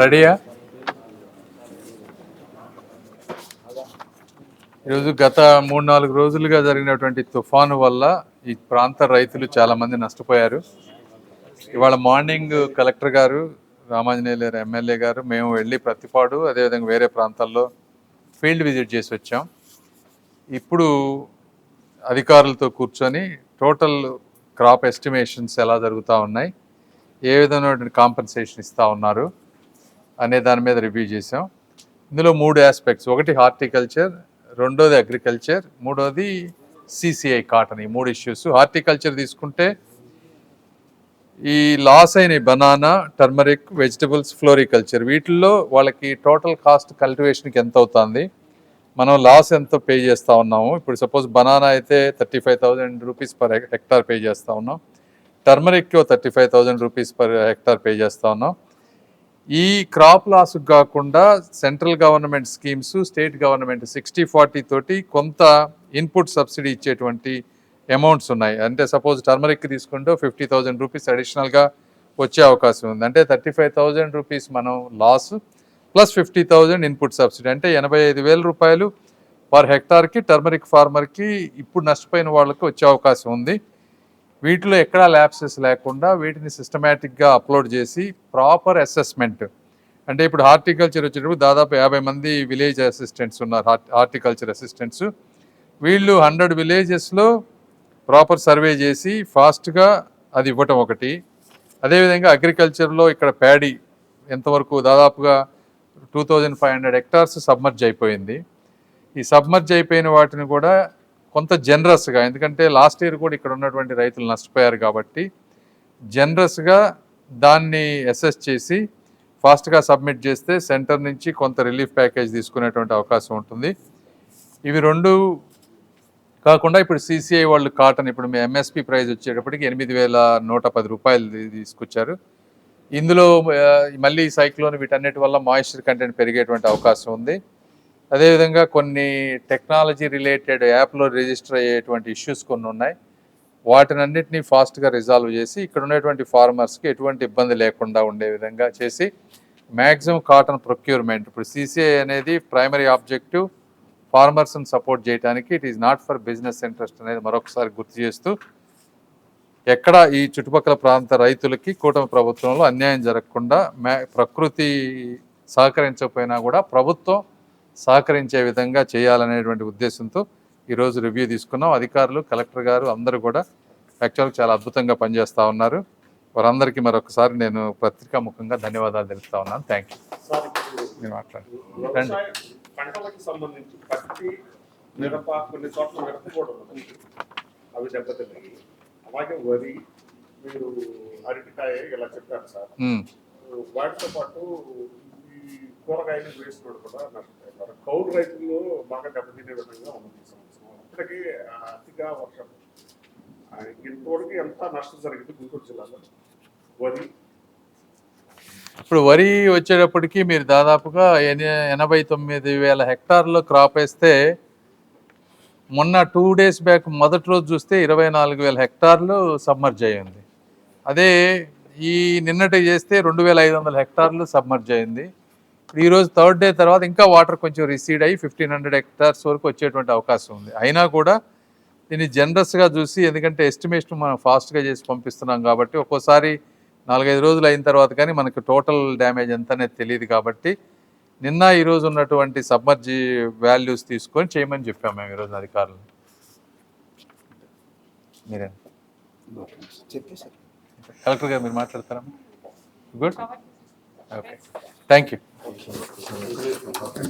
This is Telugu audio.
రెడీయా? ఈరోజు గత మూడు నాలుగు రోజులుగా జరిగినటువంటి తుఫాను వల్ల ఈ ప్రాంత రైతులు చాలామంది నష్టపోయారు. ఇవాళ మార్నింగ్ కలెక్టర్ గారు రామాంజనేయులు ఎమ్మెల్యే గారు మేము వెళ్ళి ప్రతిపాడు అదేవిధంగా వేరే ప్రాంతాల్లో ఫీల్డ్ విజిట్ చేసి వచ్చాం. ఇప్పుడు అధికారులతో కూర్చొని టోటల్ క్రాప్ ఎస్టిమేషన్స్ ఎలా జరుగుతూ ఉన్నాయి ఏ విధమైనటువంటి కాంపెన్సేషన్ ఇస్తూ ఉన్నారు అనే దాని మీద రివ్యూ చేసాం ఇందులో మూడు ఆస్పెక్ట్స్ ఒకటి హార్టికల్చర్ రెండోది అగ్రికల్చర్ మూడోది సిసిఐ కాటన్ ఈ మూడు ఇష్యూస్ హార్టికల్చర్ తీసుకుంటే ఈ లాస్ అయిన బనానా టర్మరిక్ వెజిటబుల్స్ ఫ్లోరికల్చర్ వీటిల్లో వాళ్ళకి టోటల్ కాస్ట్ కల్టివేషన్కి ఎంత అవుతుంది? మనం లాస్ ఎంత పే చేస్తూ ఉన్నాము. ఇప్పుడు సపోజ్ బనానా అయితే thirty five thousand rupees per hectare pay చేస్తూ ఉన్నాం. Turmeric thirty five thousand rupees per hectare pay చేస్తూ ఉన్నాం. ఈ క్రాప్ లాస్ కాకుండా central government schemes state government sixty forty తోటి కొంత ఇన్పుట్ సబ్సిడీ ఇచ్చేటువంటి అమౌంట్స్ ఉన్నాయి. అంటే సపోజ్ టర్మరిక్ తీసుకుంటే ఫిఫ్టీ థౌజండ్ రూపీస్ అడిషనల్గా వచ్చే అవకాశం ఉంది. అంటే థర్టీ ఫైవ్ థౌజండ్ రూపీస్ మనం loss plus fifty thousand input subsidy అంటే ఎనభై ఐదు వేల రూపాయలు పర్ హెక్టార్కి టర్మరిక్ ఫార్మర్కి ఇప్పుడు నష్టపోయిన వాళ్ళకి వచ్చే అవకాశం ఉంది. వీటిలో ఎక్కడా ల్యాప్సెస్ లేకుండా వీటిని సిస్టమేటిక్గా అప్లోడ్ చేసి ప్రాపర్ అసెస్మెంట్. అంటే ఇప్పుడు హార్టికల్చర్ వచ్చేటప్పుడు దాదాపు యాభై మంది విలేజ్ అసిస్టెంట్స్ ఉన్నారు హార్టికల్చర్ అసిస్టెంట్స్. వీళ్ళు హండ్రెడ్ విలేజెస్లో ప్రాపర్ సర్వే చేసి ఫాస్ట్గా అది ఇవ్వటం ఒకటి. అదేవిధంగా అగ్రికల్చర్లో ఇక్కడ ప్యాడీ ఎంతవరకు దాదాపుగా two thousand five hundred hectares submerge అయిపోయింది. ఈ సబ్మర్జ్ అయిపోయిన వాటిని కూడా కొంత జనరస్గా ఎందుకంటే లాస్ట్ ఇయర్ కూడా ఇక్కడ ఉన్నటువంటి రైతులు నష్టపోయారు కాబట్టి జనరస్గా దాన్ని అసెస్ చేసి ఫాస్ట్గా సబ్మిట్ చేస్తే సెంటర్ నుంచి కొంత రిలీఫ్ ప్యాకేజ్ తీసుకునేటువంటి అవకాశం ఉంటుంది. ఇవి రెండు కాకుండా ఇప్పుడు సిసిఐ వాళ్ళు కాటన్ ఇప్పుడు మీ ఎంఎస్పి ప్రైస్ వచ్చేటప్పటికి ఎనిమిది వేల నూట పది రూపాయలు తీసుకొచ్చారు. ఇందులో మళ్ళీ సైక్లోన్ వీటన్నిటి వల్ల మాయిశ్చర్ కంటెంట్ పెరిగేటువంటి అవకాశం ఉంది. అదేవిధంగా కొన్ని టెక్నాలజీ రిలేటెడ్ యాప్లో రిజిస్టర్ అయ్యేటువంటి ఇష్యూస్ కొన్ని ఉన్నాయి. వాటినన్నింటినీ ఫాస్ట్గా రిజాల్వ్ చేసి ఇక్కడ ఉన్నటువంటి ఫార్మర్స్కి ఎటువంటి ఇబ్బంది లేకుండా ఉండే విధంగా చేసి మ్యాక్సిమం కాటన్ ప్రొక్యూర్మెంట్ ఇప్పుడు సీసీఐ అనేది ప్రైమరీ ఆబ్జెక్టివ్ ఫార్మర్స్ని సపోర్ట్ చేయడానికి it is not for business interest అనేది మరొకసారి గుర్తు చేస్తూ ఎక్కడ ఈ చుట్టుపక్కల ప్రాంత రైతులకి కూటమి ప్రభుత్వంలో అన్యాయం జరగకుండా ప్రకృతి సహకరించకపోయినా కూడా ప్రభుత్వం సహకరించే విధంగా చేయాలనేటువంటి ఉద్దేశంతో ఈరోజు రివ్యూ తీసుకున్నాం. అధికారులు కలెక్టర్ గారు అందరూ కూడా యాక్చువల్గా చాలా అద్భుతంగా పనిచేస్తూ ఉన్నారు. వారందరికీ మరొకసారి నేను పత్రికా ముఖంగా ధన్యవాదాలు తెలుపుతా ఉన్నాను. థ్యాంక్ యూ మాట్లాడండి. అలాగే వరి మీరు అరటికాయ ఇలా చెప్పారు సార్. వాటితో పాటు కూరగాయలు కూడా నష్టపోయారు కౌలు రైతులు బాగా దెబ్బతినే విధంగా ఉంది సంవత్సరం. అప్పటికి అతిగా వర్షం ఇంతవరకు ఎంత నష్టం జరిగింది గుంటూరు జిల్లాలో? వరి. ఇప్పుడు వరి వచ్చేటప్పటికి మీరు దాదాపుగా ఎనభై తొమ్మిది వేల హెక్టార్లో క్రాప్ వేస్తే మొన్న టూ డేస్ బ్యాక్ మొదటి రోజు చూస్తే ఇరవై నాలుగు వేల హెక్టార్లు సబ్మర్జ్ అయ్యింది. అదే ఈ నిన్నటి చేస్తే రెండు వేల ఐదు వందల హెక్టార్లు సబ్మర్జ్ అయింది ఈరోజు థర్డ్ డే తర్వాత ఇంకా వాటర్ కొంచెం రిసీడ్ అయ్యి ఫిఫ్టీన్ హండ్రెడ్ హెక్టార్స్ వరకు వచ్చేటువంటి అవకాశం ఉంది. అయినా కూడా దీన్ని జనరస్గా చూసి ఎందుకంటే ఎస్టిమేషన్ మనం ఫాస్ట్గా చేసి పంపిస్తున్నాం కాబట్టి ఒక్కోసారి నాలుగైదు రోజులు అయిన తర్వాత కానీ మనకు టోటల్ డ్యామేజ్ ఎంత అనేది తెలియదు కాబట్టి నిన్న ఈరోజు ఉన్నటువంటి సబ్మర్జీ వాల్యూస్ తీసుకొని చేయమని చెప్పాము మేము ఈరోజు అధికారులు మీరే. కలెక్టర్ గారు మీరు మాట్లాడతారా? Good okay thank you якщо